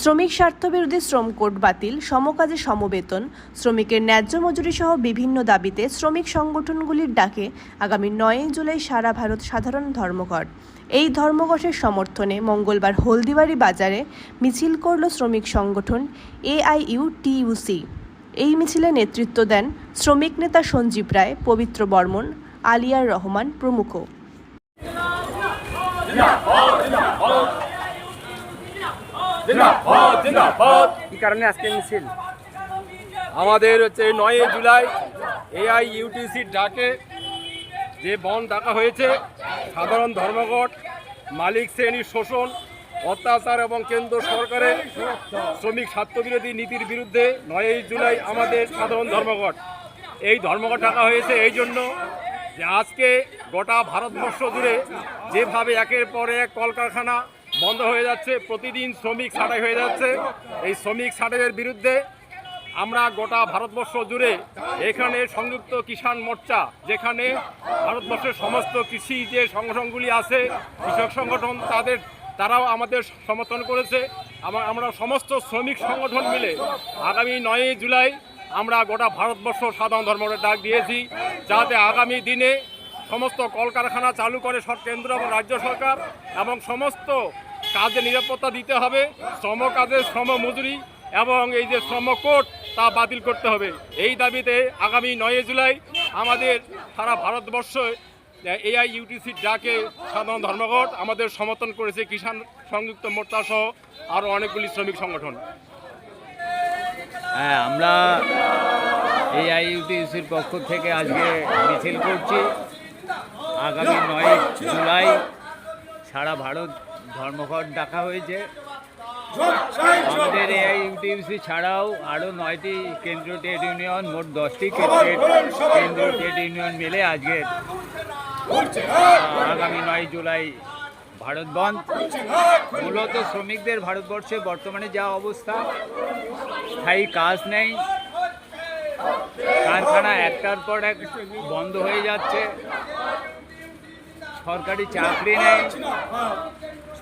শ্রমিক স্বার্থবিরোধী শ্রম কোড বাতিল, সমকাজে সমবেতন, শ্রমিকের ন্যায্য মজুরি সহ বিভিন্ন দাবিতে শ্রমিক সংগঠনগুলির ডাকে আগামী নয়ই জুলাই সারা ভারত সাধারণ ধর্মঘট। এই ধর্মঘটের সমর্থনে মঙ্গলবার হলদিবাড়ি বাজারে মিছিল করল শ্রমিক সংগঠন এআইইউ টিইউসি এই মিছিলে নেতৃত্ব দেন শ্রমিক নেতা সঞ্জীব রায়, পবিত্র বর্মন, আলিয়ার রহমান প্রমুখ। কি কারণে আজকে মিছিল? আমাদের হচ্ছে নয় জুলাই এআই ইউটিসির ডাকে। যে বন ডাকা হয়েছে সাধারণ ধর্মঘট মালিক শ্রেণির শোষণ অত্যাচার এবং কেন্দ্র সরকারের শ্রমিক স্বার্থবিরোধী নীতির বিরুদ্ধে নয়ই জুলাই আমাদের সাধারণ ধর্মঘট। এই ধর্মঘট ডাকা হয়েছে এই জন্য যে আজকে গোটা ভারতবর্ষ জুড়ে যেভাবে একের পর এক কলকারখানা বন্ধ হয়ে যাচ্ছে, প্রতিদিন শ্রমিক ছাঁটাই হয়ে যাচ্ছে। এই শ্রমিক ছাঁটাইয়ের বিরুদ্ধে আমরা গোটা ভারতবর্ষ জুড়ে এখানে সংযুক্ত কিষাণ মোর্চা, যেখানে ভারতবর্ষের সমস্ত কৃষি যে সংগঠনগুলি আছে, কৃষক সংগঠন, তাদের, তারাও আমাদের সমর্থন করেছে। এবং আমরা সমস্ত শ্রমিক সংগঠন মিলে আগামী নয়ই জুলাই আমরা গোটা ভারতবর্ষ সাধারণ ধর্মের ডাক দিয়েছি, যাতে আগামী দিনে সমস্ত কলকারখানা চালু করে সব কেন্দ্র এবং রাজ্য সরকার এবং সমস্ত কাজে নিরাপত্তা দিতে হবে, শ্রম কাজের শ্রম মজুরি এবং এই যে শ্রম কোড তা বাতিল করতে হবে। এই দাবিতে আগামী নয় জুলাই আমাদের সারা ভারতবর্ষ এআই ইউটিসির ডাকে সাধারণ ধর্মঘট আমাদের সমর্থন করেছে কিষাণ সংযুক্ত মোর্চা সহ আরও অনেকগুলি শ্রমিক সংগঠন। হ্যাঁ আমরা এই আইইউটিসির পক্ষ থেকে আজকে মিছিল করছি। আগামী নয় জুলাই সারা ভারত ধর্মঘট ডাকা হয়েছে। আমাদের এআইইউটিসি ছাড়াও আরও নয়টি কেন্দ্রীয় ট্রেড ইউনিয়ন, মোট দশটি ট্রেড কেন্দ্রীয় ট্রেড ইউনিয়ন মিলে আজকে আগামী নয় জুলাই ভারত বন্ধ। মূলত শ্রমিকদের ভারতবর্ষে বর্তমানে যা অবস্থা, স্থায়ী কাজ নেই। কারখানা একটার পর এক বন্ধ হয়ে যাচ্ছে। সরকারি চাকরি নেই।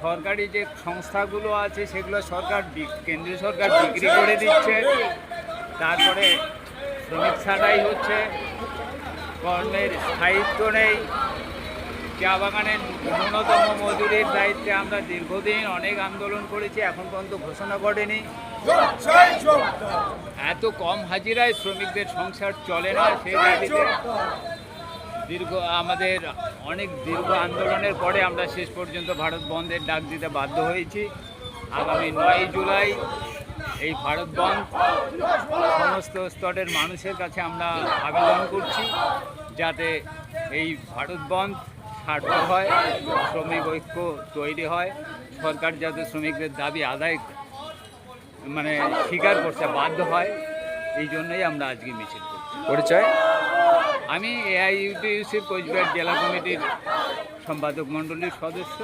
সরকারি যে সংস্থাগুলো আছে, সেগুলো সরকার কেন্দ্রীয় সরকার বিক্রি করে দিচ্ছে। তারপরে শ্রমিক ছাঁটাই হচ্ছে। কর্মের স্থায়িত্ব নেই। চা বাগানের ন্যূনতম মজুরির দায়িত্বে আমরা দীর্ঘদিন অনেক আন্দোলন করেছি, এখন পর্যন্ত ঘোষণা করেনি। এত কম হাজিরায় শ্রমিকদের সংসার চলে না সেই দীর্ঘ, আমাদের অনেক দীর্ঘ আন্দোলনের পরে আমরা শেষ পর্যন্ত ভারত বন্ধের ডাক দিতে বাধ্য হয়েছি। আগামী নয় জুলাই এই ভারত বন্ধ সমস্ত স্তরের মানুষের কাছে আমরা আবেদন করছি যাতে এই ভারত বন্ধ সার্থক হয়, শ্রমিক ঐক্য তৈরি হয়, সরকার যাতে শ্রমিকদের দাবি আদায় মানে স্বীকার করতে বাধ্য হয়, এই জন্যই আমরা আজকে মিছিল করছি। পরিচয়? আমি এআই ইউটিউসি কোচবিহার জেলা কমিটির সম্পাদক মণ্ডলীর সদস্য।